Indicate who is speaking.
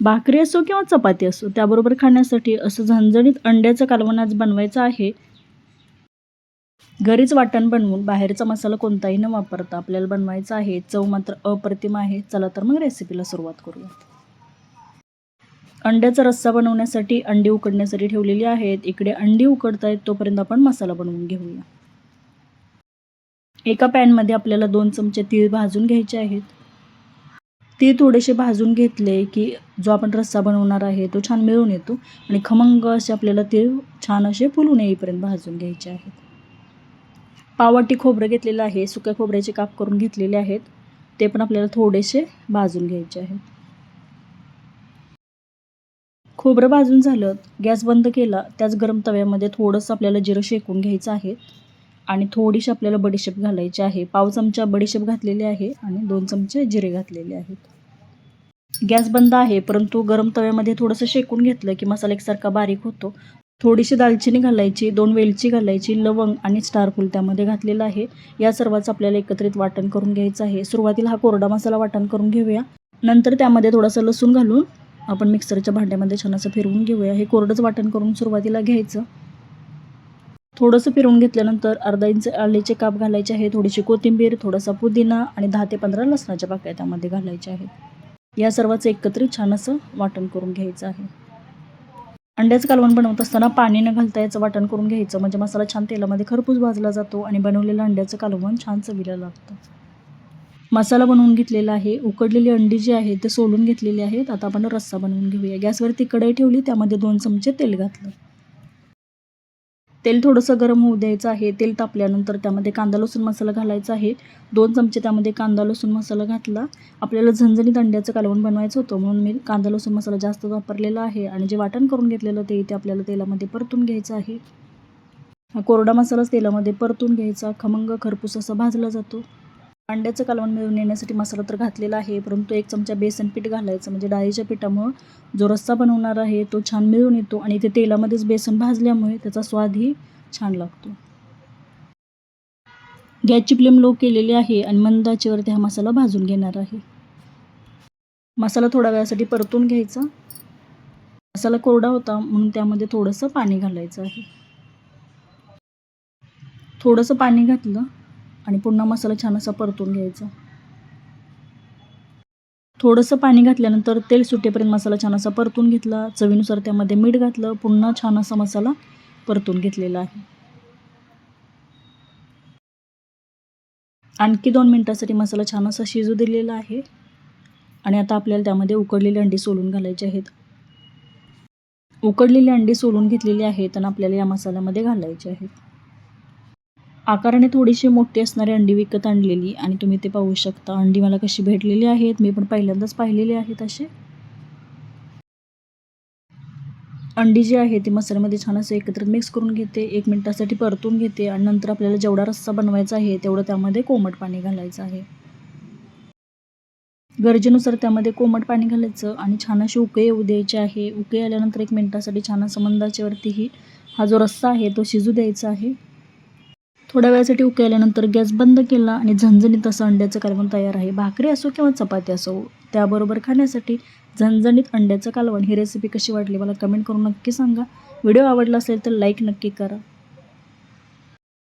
Speaker 1: भाकरी असो किंवा चपाती असो त्याबरोबर खाण्यासाठी असं झणझणीत अंड्याचं कालवण आज बनवायचं आहे. घरीच वाटण बनवून बाहेरचा मसाला कोणताही न वापरता आपल्याला बनवायचा आहे. चव मात्र अप्रतिम आहे. चला तर मग रेसिपीला सुरुवात करूया. अंड्याचा रस्सा बनवण्यासाठी अंडी उकडण्यासाठी ठेवलेली आहेत. इकडे अंडी उकडत आहेत तोपर्यंत आपण मसाला बनवून घेऊया. एका पॅनमध्ये आपल्याला दोन चमचे तीळ भाजून घ्यायचे आहेत. ते थोडेसे भाजून घेतले की जो आपण रस्सा बनवणार आहे तो छान मिळून येतो. आणि खमंग असे आपल्याला ते छान असे फुलून येईपर्यंत भाजून घ्यायचे आहेत. पावाटी खोबरं घेतलेलं आहे सुक्या खोबऱ्याचे काप करून घेतलेले आहेत. ते पण आपल्याला थोडेसे भाजून घ्यायचे आहेत. खोबरं भाजून झालं गॅस बंद केला त्याच गरम तव्यामध्ये थोडंसं आपल्याला जिरं शेकून घ्यायचं आहे. आणि थोडीशी आपल्याला बडीशेप घालायची आहे. पाव चमचा बडीशेप घातलेली आहे आणि दोन चमचे जिरे घातलेले आहेत. गॅस बंद आहे परंतु गरम तव्यामध्ये थोडंसं शेकून घेतलं की मसाला एकसारखा बारीक होतो. थोडीशी दालचिनी घालायची दोन वेलची घालायची लवंग आणि स्टारफूल त्यामध्ये घातलेलं आहे. या सर्वाचं आपल्याला एकत्रित वाटण करून घ्यायचं आहे. सुरुवातीला हा कोरडा मसाला वाटण करून घेऊया. नंतर त्यामध्ये थोडासा लसूण घालून आपण मिक्सरच्या भांड्यामध्ये छान असं फिरवून घेऊया. हे कोरडंच वाटण करून सुरुवातीला घ्यायचं. थोडंसं फिरवून घेतल्यानंतर अर्धा इंच आलेचे काप घालायचे आहे थोडीशी कोथिंबीर थोडासा पुदिना आणि दहा ते पंधरा लसणाच्या पाकळ्या त्यामध्ये घालायच्या आहेत. या सर्वाचं एकत्रित छान असं वाटण करून घ्यायचं आहे. अंड्याचं कालवण बनवत असताना पाणी न घालता याचं वाटण करून घ्यायचं म्हणजे मसाला छान तेलामध्ये खरपूस भाजला जातो आणि बनवलेलं अंड्याचं कालवण छान चवीला लागतं. मसाला बनवून घेतलेला आहे उकडलेली अंडी जी आहे ते सोलून घेतलेली आहेत आता आपण रस्सा बनवून घेऊया. गॅसवरती कढई ठेवली त्यामध्ये दोन चमचे तेल घातलं. तेल थोडंसं गरम होऊ द्यायचं आहे. तेल तापल्यानंतर त्यामध्ये कांदा लसूण मसाला घालायचा आहे. दोन चमचे त्यामध्ये कांदा लसूण मसाला घातला. आपल्याला झणझणीत अंड्याचं कालवण बनवायचं होतं. म्हणून मी कांदा लसूण मसाला जास्त वापरलेला आहे आणि जे वाटण करून घेतलेलं ते इथे आपल्याला तेलामध्ये परतून घ्यायचं आहे. हा कोरडा मसालाच तेलामध्ये परतून घ्यायचा. खमंग खरपूस असा भाजला जातो. अंड्याचं कालवण मिळून येण्यासाठी मसाला तर घातलेला आहे परंतु एक चमचा बेसन पीठ घालायचं. म्हणजे डाळीच्या पिठामुळं जो रस्सा बनवणार आहे तो छान मिळून येतो आणि ते तेलामध्येच बेसन भाजल्यामुळे त्याचा स्वादही छान लागतो. गॅसची फ्लेम लो केलेली आहे आणि मंदाचीवरती हा मसाला भाजून घेणार आहे. मसाला थोड्या वेळासाठी परतून घ्यायचा. मसाला कोरडा होता म्हणून त्यामध्ये थोडंसं पाणी घालायचं आहे. थोडंसं पाणी घातलं आणि पुन्हा मसाला छान असा परतून घ्यायचा. थोडंसं पाणी घातल्यानंतर तेल सुटेपर्यंत मसाला छान असा परतून घेतला. चवीनुसार त्यामध्ये मीठ घातलं. पुन्हा छान असा मसाला परतून घेतलेला आहे. आणखी दोन मिनटासाठी मसाला छान असा शिजू दिलेला आहे. आणि आता आपल्याला त्यामध्ये उकडलेली अंडी सोलून घालायची आहेत. उकडलेली अंडी सोलून घेतलेली आहेत आणि आपल्याला या मसाल्यामध्ये घालायची आहेत. आकाराने थोडीशी मोठी असणारी अंडी विकत आणलेली आणि तुम्ही ते पाहू शकता. अंडी मला कशी भेटलेली आहेत मी पण पहिल्यांदाच पाहिलेली आहेत असे अंडी जी आहे ती मसाल्यामध्ये छान असं एकत्र मिक्स करून घेते एक मिनटासाठी परतून घेते आणि नंतर आपल्याला जेवढा रस्सा बनवायचा आहे तेवढं त्यामध्ये कोमट पाणी घालायचं आहे. गरजेनुसार त्यामध्ये कोमट पाणी घालायचं आणि छान अशी उकळी येऊ द्यायची आहे. उकळी आल्यानंतर एक मिनटासाठी छान असं मंदाच्यावरतीही हा जो रस्सा आहे तो शिजू द्यायचा आहे. थोड्या वेळासाठी उकळल्यानंतर गॅस बंद केला आणि झणझणीत असं अंड्याचं कालवण तयार आहे. भाकरी असो किंवा चपाती असो त्याबरोबर खाण्यासाठी झणझणीत अंड्याचं कालवण ही रेसिपी कशी वाटली मला कमेंट करून नक्की सांगा. व्हिडिओ आवडला असेल तर लाईक नक्की करा.